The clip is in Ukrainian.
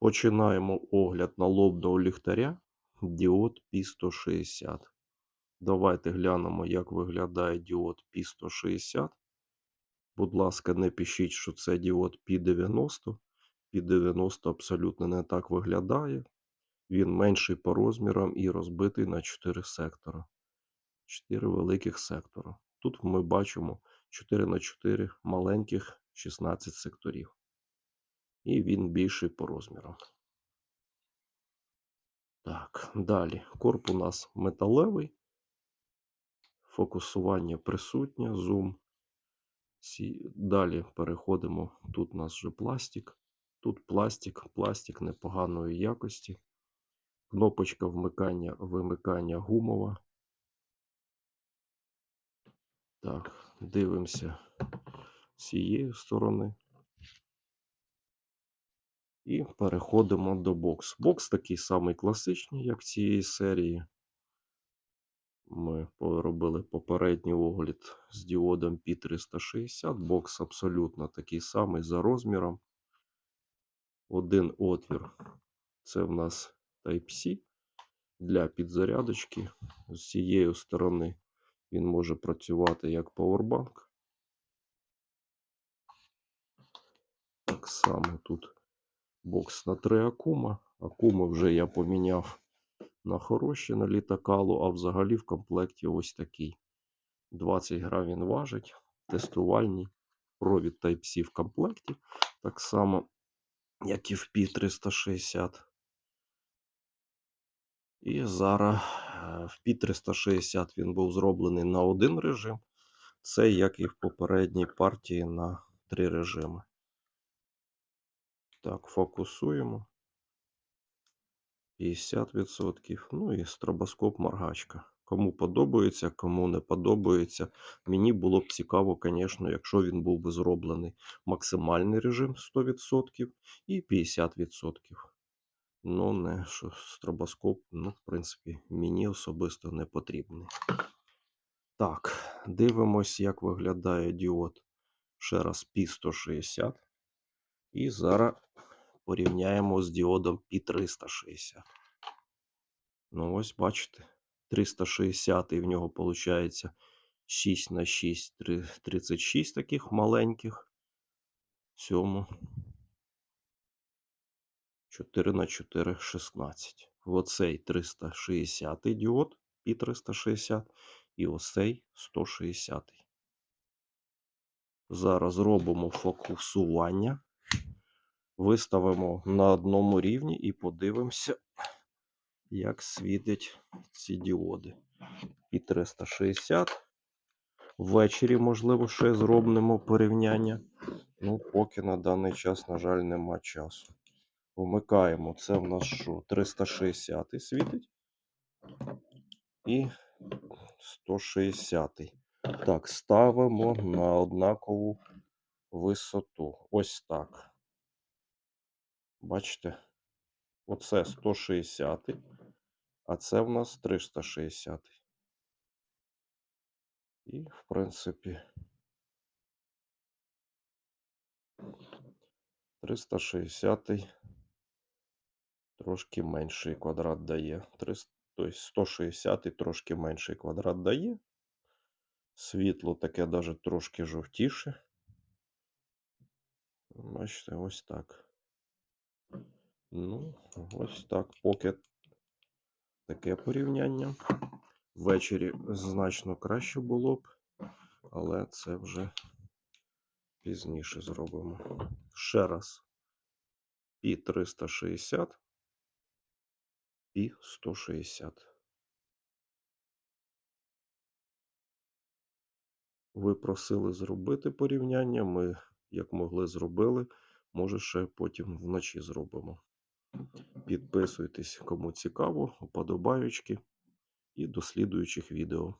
Починаємо огляд налобного ліхтаря діод P160. Давайте глянемо, як виглядає діод P160. Будь ласка, не пишіть, що це діод P90. P90 абсолютно не так виглядає. Він менший по розмірам і розбитий на 4 сектора. 4 великих сектора. Тут ми бачимо 4 на 4 маленьких 16 секторів. І він більший по розмірам. Так, далі. Корпус у нас металевий. Фокусування присутнє, зум. Далі переходимо. Тут у нас вже пластик. Тут пластик, пластик непоганої якості. Кнопочка вмикання, вимикання гумова. Так, дивимося з цієї сторони. І переходимо до бокс. Бокс такий самий класичний, як в цієї серії. Ми робили попередній огляд з діодом P360. Бокс абсолютно такий самий за розміром. Один отвір. Це в нас Type-C для підзарядочки. З цієї сторони він може працювати як павербанк. Так само тут бокс на 3 акума. Акуми вже я поміняв на хороші на літакалу, а взагалі в комплекті ось такий. 20 грам він важить. Тестувальний провід Type-C в комплекті. Так само, як і в P360. І зараз е, в P360 він був зроблений на один режим. Це як і в попередній партії на три режими. Так, фокусуємо. 50%. Ну і стробоскоп моргачка. Кому подобається, кому не подобається. Мені було б цікаво, звісно, якщо він був би зроблений максимальний режим 100% і 50%. Ну, не що стробоскоп, ну, в принципі, мені особисто не потрібний. Так, дивимось, як виглядає діод. Ще раз P160. І зараз порівняємо з діодом P360. Ну, ось бачите, 360 і в нього виходить 6 на 6, 36 таких маленьких. Цьому 4 на 4, 16. Оцей 360 діод P360 і оцей 160. Зараз робимо фокусування. Виставимо на одному рівні і подивимося, як світять ці діоди. І 360. Ввечері, можливо, ще зробимо порівняння. Ну, поки на даний час, на жаль, нема часу. Вмикаємо. Це в нас що? 360 світить. І 160. Так, ставимо на однакову висоту. Ось так. Бачите? Оце 160, а це в нас 360. І, в принципі, 360 трошки менший квадрат дає. тобто 160 трошки менший квадрат дає. Світло таке навіть трошки жовтіше. Бачите, ось так. Ну, ось так. Поки таке порівняння. Ввечері значно краще було б, але це вже пізніше зробимо. Ще раз. Пі 360, Пі 160. Ви просили зробити порівняння. Ми, як могли, зробили. Може, ще потім вночі зробимо. Підписуйтесь, кому цікаво, вподобаючки і до слідуючих відео.